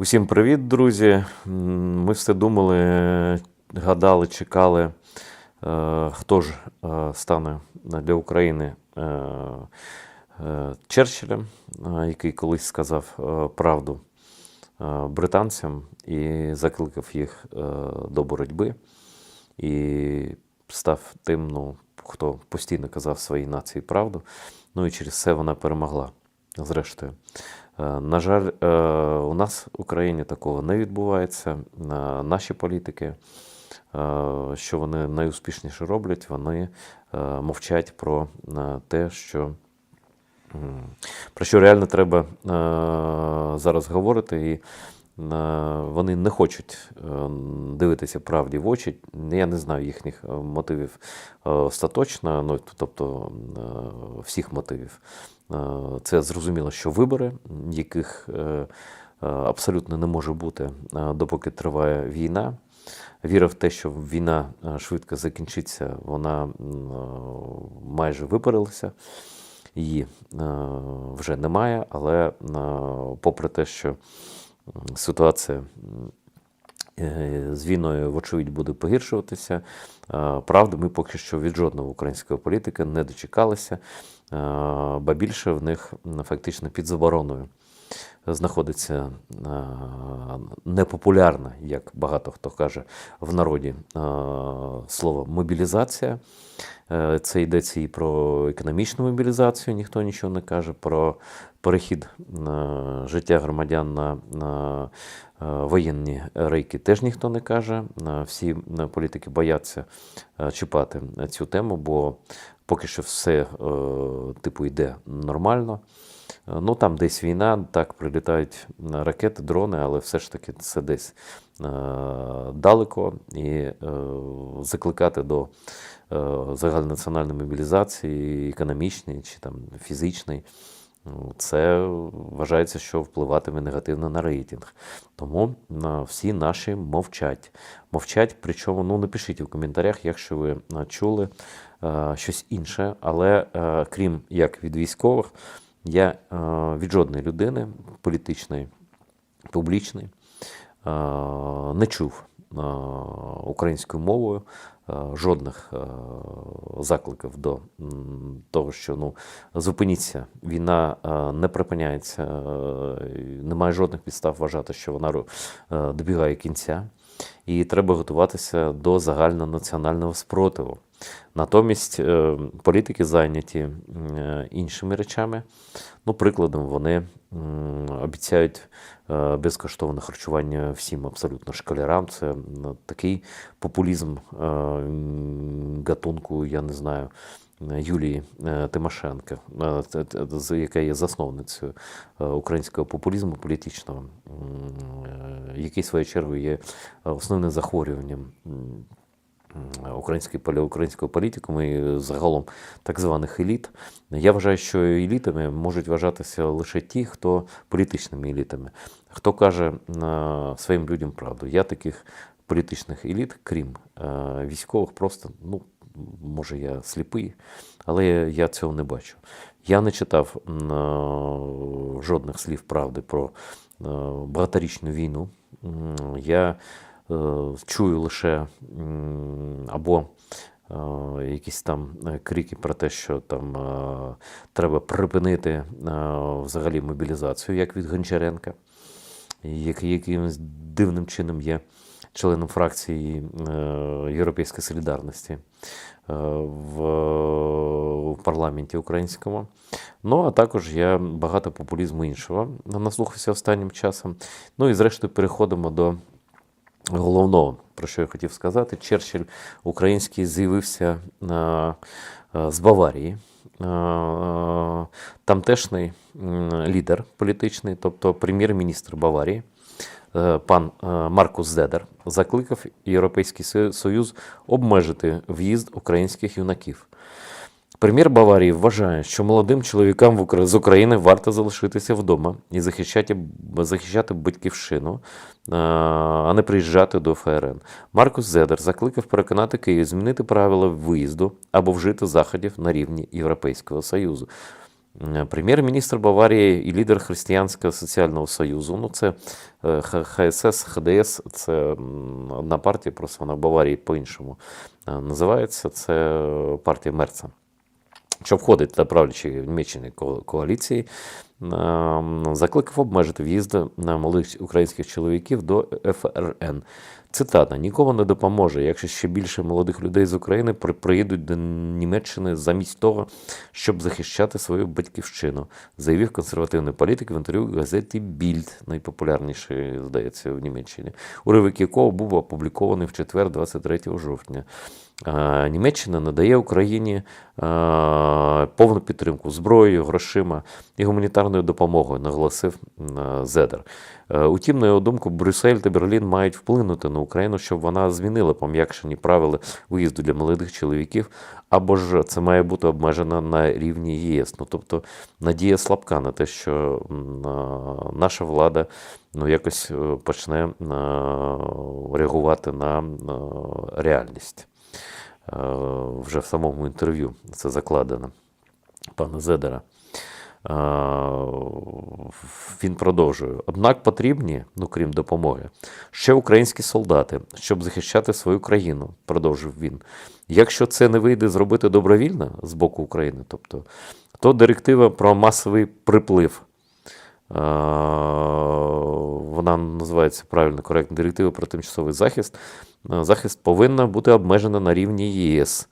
Усім привіт, друзі. Ми все думали, гадали, чекали, е, хто ж е, стане для України е, Черчиллем, який колись сказав правду британцям і закликав їх до боротьби. І став тим, ну, хто постійно казав своїй нації правду. Ну і через це вона перемогла. Зрештою. Е, На жаль, е, у нас в Україні такого не відбувається. Е, Наші політики, що вони найуспішніше роблять, вони мовчать про те, що про що реально треба зараз говорити. І вони не хочуть е, дивитися правді в очі. Я не знаю їхніх е, мотивів е, остаточно, ну, тобто всіх мотивів. Це зрозуміло, що вибори, яких абсолютно не може бути, допоки триває війна. Віра в те, що війна швидко закінчиться, вона майже випарилася. Її вже немає, але попри те, що ситуація е, з війною, вочевидь, буде погіршуватися. Правда, ми поки що від жодного українського політика не дочекалися, ба більше в них фактично під забороною знаходиться непопулярна, як багато хто каже в народі, слово мобілізація. Е, Це йдеться і про економічну мобілізацію, ніхто нічого не каже, про перехід е, життя громадян на, на е, воєнні рейки теж ніхто не каже. Е, Всі політики бояться чіпати цю тему, бо поки що все типу йде нормально. Ну там десь війна, так прилітають ракети, дрони, але все ж таки це десь далеко і закликати до загальнонаціональної мобілізації, економічної чи там фізичної. Це вважається, що впливатиме негативно на рейтинг. Тому е, всі наші мовчать. Мовчать, причому ну напишіть в коментарях, якщо ви е, чули е, щось інше. Але крім як від військових, я від жодної людини політичної, публічної не чув українською мовою жодних е, закликів до того, що ну зупиніться, війна е, не припиняється, е, немає жодних підстав вважати, що вона е, добігає кінця, і треба готуватися до загальнонаціонального спротиву. Натомість е, політики зайняті е, іншими речами. Ну, прикладом, вони обіцяють е, безкоштовне харчування всім абсолютно школярам. Це такий популізм гатунку, я не знаю. Юлії Тимошенко, яка є засновницею українського популізму політичного, який, в свою чергу, є основним захворюванням українського політикуму і загалом так званих еліт. Я вважаю, що елітами можуть вважатися лише ті, хто політичними елітами, хто каже е, своїм людям правду. Я таких політичних еліт, крім е, військових, просто ну. Може, я сліпий, але я, цього не бачу. Я не читав е, жодних слів правди про багаторічну війну. Я чую лише або е, якісь там е, крики про те, що там е, треба припинити е, взагалі мобілізацію, як від Гончаренка, який якимось дивним чином є членом фракції е, Європейської солідарності е, в, парламенті українському. Ну, а також є багато популізму іншого наслухався останнім часом. Ну і зрештою переходимо до головного, про що я хотів сказати. Черчилль український з'явився е, е, з Баварії. Е, Тамтешний лідер політичний, тобто прем'єр-міністр Баварії, пан Маркус Зедер, закликав Європейський Союз обмежити в'їзд українських юнаків. Прем'єр Баварії вважає, що молодим чоловікам з України варто залишитися вдома і захищати, захищати батьківщину, а не приїжджати до ФРН. Маркус Зедер закликав переконати Київ змінити правила виїзду або вжити заходів на рівні Європейського Союзу. Е, Прем'єр-міністр Баварії і лідер Християнського соціального союзу. Ну, це е, ХСС, ХДС, це одна партія, просто вона в Баварії по-іншому е, називається. Це партія Мерца що входить до правлячої Німеччині коаліції, ем, закликав обмежити в'їзд на молодих українських чоловіків до ФРН. Цитата: нікому не допоможе, якщо ще більше молодих людей з України приїдуть до Німеччини замість того, щоб захищати свою батьківщину, заявив консервативний політик в інтерв'ю газеті Більд, найпопулярніший, здається, в Німеччині, уривок якого був опублікований в четвер, 23 жовтня. Е, Німеччина надає Україні е, повну підтримку зброєю, грошима і гуманітарною допомогою, наголосив е, Зедер. Утім, на його думку, Брюссель та Берлін мають вплинути на Україну, щоб вона змінила пом'якшені правила виїзду для молодих чоловіків, або ж це має бути обмежено на рівні ЄС. Ну, тобто надія слабка на те, що наша влада ну, якось почне реагувати на реальність. Е, Вже в самому інтерв'ю це закладено пана Зедера. Е, Він продовжує. Однак потрібні, ну крім допомоги, ще українські солдати, щоб захищати свою країну, продовжив він. Якщо це не вийде зробити добровільно з боку України, тобто, то директива про масовий приплив. е, Вона називається правильно коректно директива про тимчасовий захист. Е, Захист повинна бути обмежена на рівні ЄС.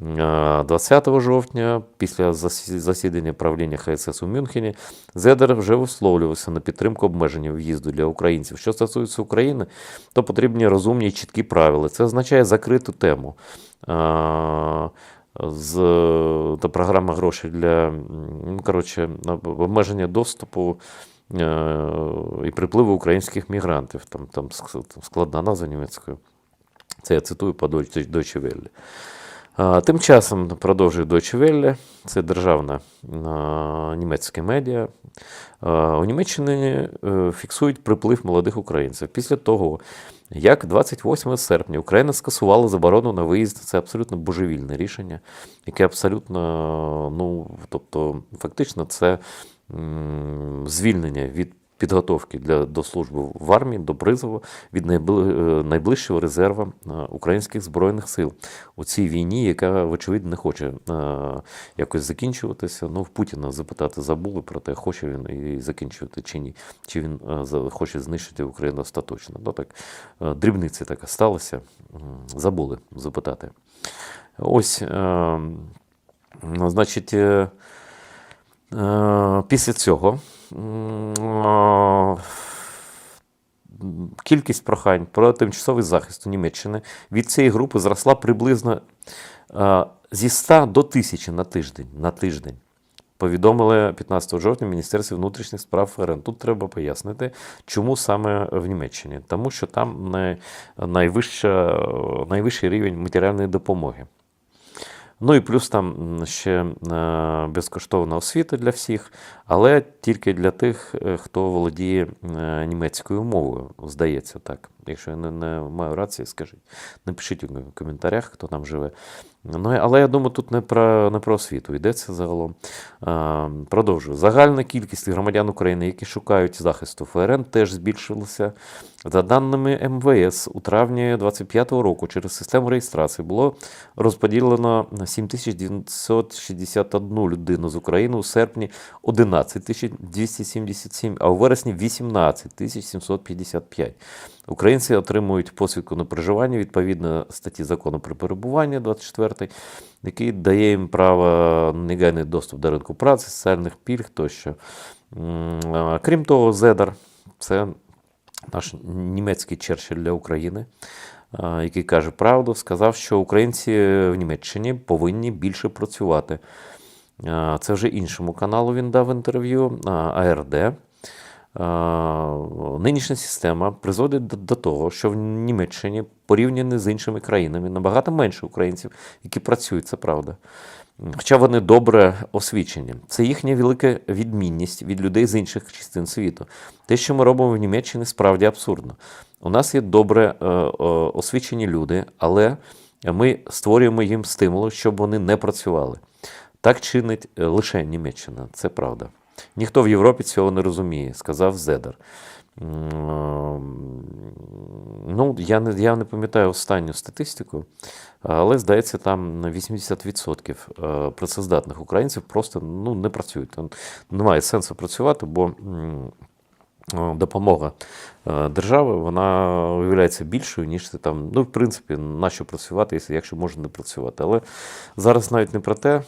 Е, 20 жовтня, після засідання правління ХСС у Мюнхені, Зедер вже висловлювався на підтримку обмеження в'їзду для українців. Що стосується України, то потрібні розумні і чіткі правила. Це означає закриту тему. Е, З та програма грошей для коротше, обмеження доступу е, і припливу українських мігрантів. Там, там складна назва німецькою. Це я цитую по Deutsche Welle. Тим часом продовжує Deutsche Welle, це державна а, німецьке медіа. У Німеччині е, фіксують приплив молодих українців. Після того, як 28 серпня Україна скасувала заборону на виїзд, це абсолютно божевільне рішення, яке абсолютно, ну, тобто, фактично, це звільнення від підготовки для, до служби в армії, до призову від е, найближчого резерву е, українських збройних сил у цій війні, яка, вочевидь, не хоче е, якось закінчуватися. Ну, в Путіна запитати забули про те, хоче він і закінчувати чи ні, чи він хоче знищити Україну остаточно. Ну, так, дрібниці так сталося, забули запитати. Ось, значить, Після цього кількість прохань про тимчасовий захист у Німеччини від цієї групи зросла приблизно зі 100 до 1000 на тиждень. На тиждень. Повідомили 15 жовтня в Міністерстві внутрішніх справ ФРН. Тут треба пояснити, чому саме в Німеччині. Тому що там найвища, найвищий рівень матеріальної допомоги. Ну і плюс там ще е, безкоштовна освіта для всіх, але тільки для тих, е, хто володіє е, німецькою мовою, здається так. Якщо я не, не маю рації, скажіть. Напишіть у коментарях, хто там живе. Ну, але я думаю, тут не про, не про освіту йдеться загалом. Е, Продовжую. Загальна кількість громадян України, які шукають захисту ФРН, теж збільшилася. За даними МВС, у травні 2025 року через систему реєстрації було розподілено 7961 людину з України у серпні 11277, а у вересні 18755. Українці отримують посвідку на проживання відповідно статті закону про перебування 24, який дає їм право негайний доступ до ринку праці, соціальних пільг тощо. Крім того, Зедар це наш німецький Черчилль для України, який каже правду, сказав, що українці в Німеччині повинні більше працювати. Це вже іншому каналу він дав інтерв'ю АРД. Нинішня система призводить до, того, що в Німеччині порівняно з іншими країнами набагато менше українців, які працюють, це правда. Хоча вони добре освічені. Це їхня велика відмінність від людей з інших частин світу. Те, що ми робимо в Німеччині, справді абсурдно. У нас є добре е, освічені люди, але ми створюємо їм стимули, щоб вони не працювали. Так чинить е, лише Німеччина, це правда. Ніхто в Європі цього не розуміє, сказав Зедер. Ну, я не, я не пам'ятаю останню статистику, але здається, там 80% е, працездатних українців просто ну, не працюють. Немає сенсу працювати, бо допомога е, держави вона виявляється більшою, ніж ти там. Ну, в принципі, на що працювати, якщо- можна не працювати. Але зараз навіть не про те,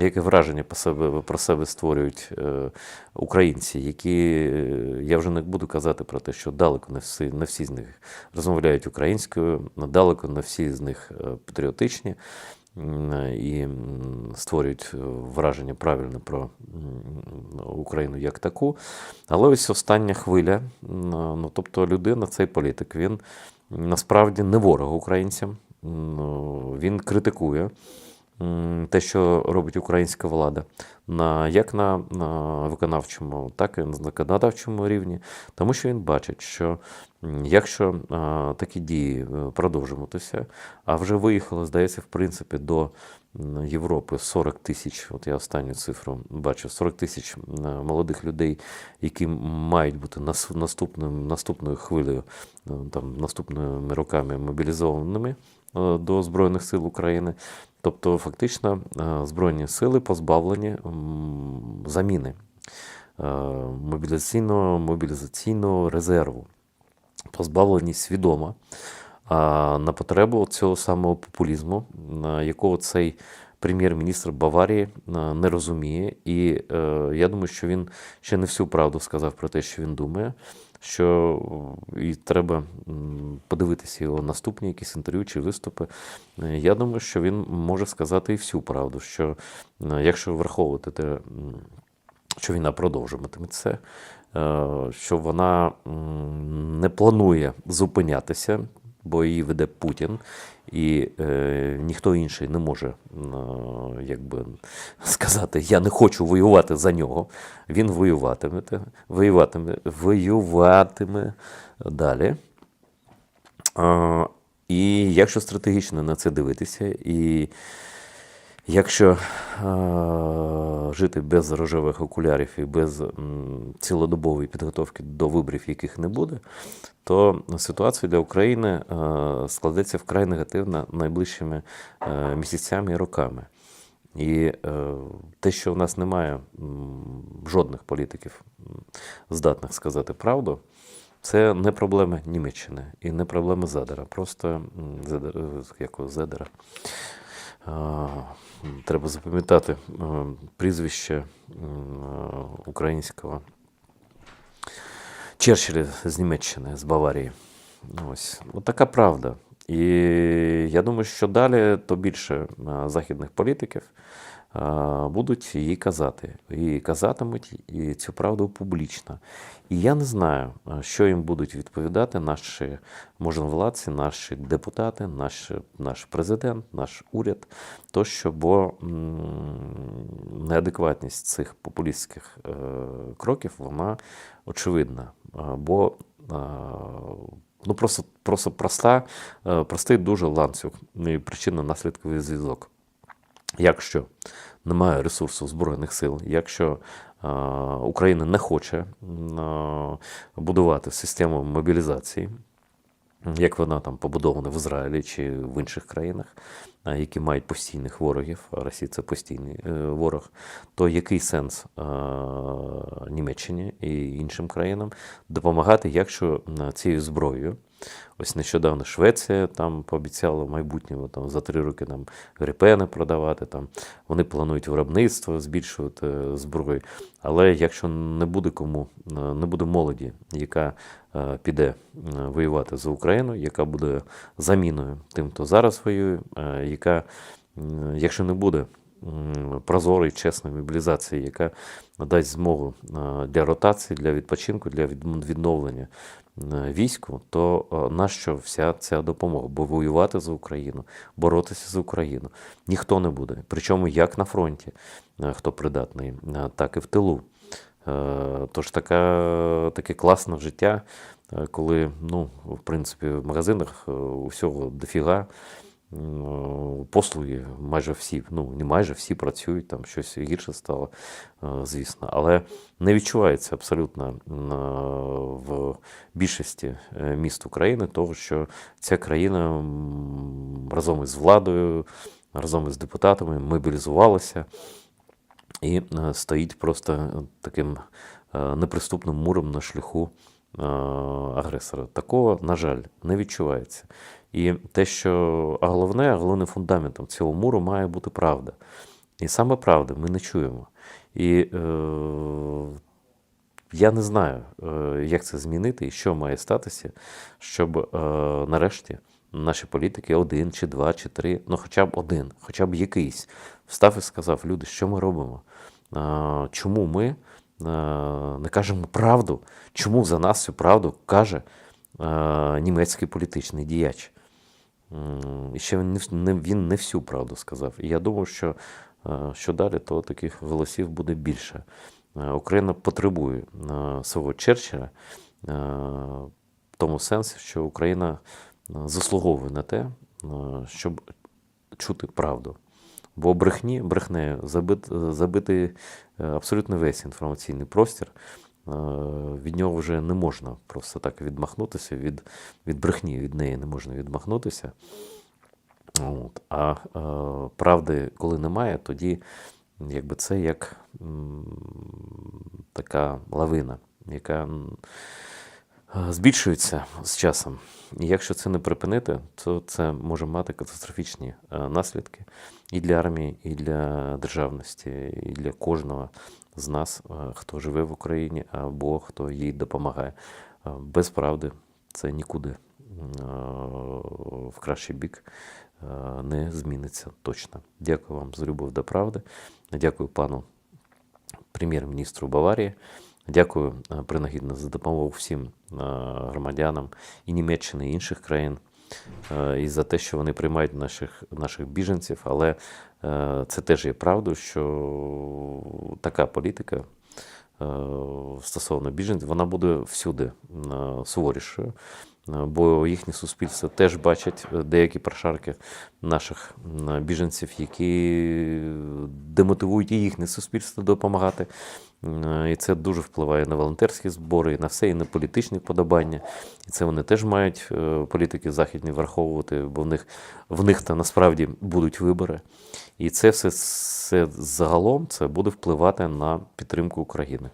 яке враження про себе, про себе створюють е, українці, які е, я вже не буду казати про те, що далеко не всі, не всі з них розмовляють українською, далеко не всі з них е, патріотичні і створюють е, враження правильне про Україну як таку. Але ось остання хвиля, ну тобто людина, цей політик, він насправді не ворог українцям. М, Він критикує те, що робить українська влада, на, як на, на виконавчому, так і на законодавчому рівні, тому що він бачить, що якщо а, такі дії е, продовжуватися, а вже виїхало, здається, в принципі, до Європи 40 тисяч, от я останню цифру бачу, 40 тисяч молодих людей, які мають бути наступним, наступною хвилею, е, там, наступними роками мобілізованими до Збройних сил України. Тобто, фактично, е, Збройні сили позбавлені заміни е, мобілізаційного, мобілізаційного резерву, позбавлені свідомо на потребу цього самого популізму, на якого цей прем'єр-міністр Баварії е, не розуміє. І е, я думаю, що він ще не всю правду сказав про те, що він думає. Що е, і треба подивитися його наступні якісь інтерв'ю чи виступи. Я думаю, що він може сказати і всю правду, що якщо враховувати те, що війна продовжуватиметься, е, що вона не планує зупинятися, бо її веде Путін, і е, ніхто інший не може е, якби, сказати, я не хочу воювати за нього. Він воюватиме, воюватиме, воюватиме далі. Е, і якщо стратегічно на це дивитися, і якщо а, жити без рожевих окулярів і без цілодобової підготовки до виборів, яких не буде, то ситуація для України а, складеться вкрай негативно найближчими е, місяцями і роками. І е, те, що в нас немає м, жодних політиків, здатних сказати правду, це не проблема Німеччини і не проблема Зедера. Просто м, Зедер, е, якого Зедера. Треба запам'ятати е, прізвище е, українського Черчилля з Німеччини, з Баварії. Ось. Така правда. І я думаю, що далі то більше західних політиків будуть її казати. І казатимуть і цю правду публічно. І я не знаю, що їм будуть відповідати наші можновладці, наші депутати, наш, наш президент, наш уряд. Тощо, бо неадекватність цих популістських е, кроків, вона очевидна. Бо ну просто, просто проста, е, простий дуже ланцюг і причинно-наслідковий зв'язок. Якщо немає ресурсу Збройних сил, якщо е, Україна не хоче е, будувати систему мобілізації, як вона там побудована в Ізраїлі чи в інших країнах, а, які мають постійних ворогів, а Росія це постійний е, ворог, то який сенс е, Німеччині і іншим країнам допомагати, якщо м, цією зброєю? Ось нещодавно Швеція там пообіцяла в майбутньому там, за три роки нам грипени продавати. Там. Вони планують виробництво збільшувати е, зброї. Але якщо не буде кому, е, не буде молоді, яка е, піде воювати за Україну, яка буде заміною тим, хто зараз воює, яка, якщо не буде прозорої, чесної мобілізації, яка надасть змогу для ротації, для відпочинку, для відновлення війську, то е, нащо вся ця допомога? Бо воювати за Україну, боротися за Україну ніхто не буде. Причому як на фронті, е, хто придатний, е, так і в тилу. Е, Тож така, таке класне життя, е, коли, ну, в принципі, в магазинах е, усього дофіга. М, послуги майже всі, ну не майже всі працюють, там щось гірше стало, е, звісно. Але не відчувається абсолютно е, в більшості е, міст України того, що ця країна разом із владою, разом із депутатами мобілізувалася і е, стоїть просто таким е, неприступним муром на шляху е, агресора. Такого, на жаль, не відчувається. І те, що а головне, головним фундаментом цього муру має бути правда. І саме правда ми не чуємо. І е, я не знаю, е, як це змінити і що має статися, щоб е, нарешті наші політики один, чи два, чи три, ну хоча б один, хоча б якийсь, встав і сказав: люди, що ми робимо? Е, Чому ми е, не кажемо правду? Чому за нас цю правду каже е, німецький політичний діяч? І ще він не, він не всю правду сказав. І я думаю, що, е, що далі, то таких голосів буде більше. Е, Україна потребує е, свого Черчилля в тому сенсі, що Україна заслуговує на те, щоб чути правду. Бо брехні, брехнею забит, забитий абсолютно весь інформаційний простір. Е, Від нього вже не можна просто так відмахнутися, від, від брехні, від неї не можна відмахнутися. От. А е, правди, коли немає, тоді якби це як м, така лавина, яка м, збільшується з часом. І якщо це не припинити, то це може мати катастрофічні е, наслідки і для армії, і для державності, і для кожного з нас, е, хто живе в Україні або хто їй допомагає. Е, Без правди це нікуди в кращий бік не зміниться точно. Дякую вам за любов до правди. Дякую пану прем'єр-міністру Баварії. Дякую е, принагідно за допомогу всім е, громадянам і Німеччини, і інших країн, е, і за те, що вони приймають наших, наших біженців. Але це теж є правдою, що така політика стосовно біженців, вона буде всюди суворішою. Е, Бо їхнє суспільство теж бачать е, деякі прошарки наших біженців, які демотивують і їхнє суспільство допомагати. І це дуже впливає на волонтерські збори, і на все, і на політичні подобання. І це вони теж мають е, політики західні враховувати, бо в них в них то насправді будуть вибори. І це все, все загалом це буде впливати на підтримку України.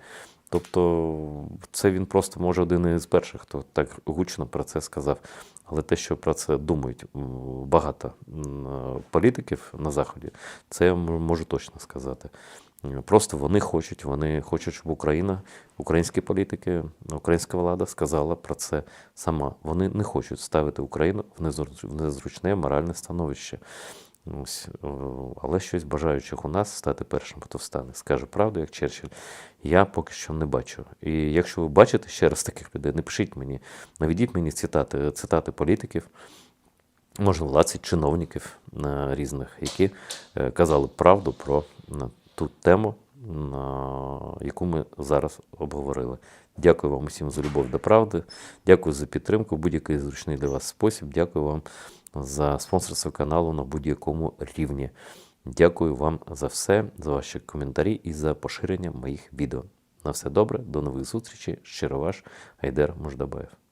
Тобто, це він просто може один із перших, хто так гучно про це сказав. Але те, що про це думають багато політиків на Заході, це я можу точно сказати. Просто вони хочуть, вони хочуть, щоб Україна, українські політики, українська влада сказала про це сама. Вони не хочуть ставити Україну в незручне моральне становище. Ось, е, але щось бажаючих у нас стати першим, хто встане. Скаже правду, як Черчилль, я поки що не бачу. І якщо ви бачите ще раз таких людей, напишіть мені, наведіть мені цитати, цитати політиків, може, владців, чиновників е, різних, які е, казали правду про ту тему, яку ми зараз обговорили. Дякую вам усім за любов до правди. Дякую за підтримку будь-який зручний для вас спосіб. Дякую вам за спонсорство каналу на будь-якому рівні. Дякую вам за все, за ваші коментарі і за поширення моїх відео. На все добре, до нових зустрічей. Щиро ваш Айдер Мождабаєв.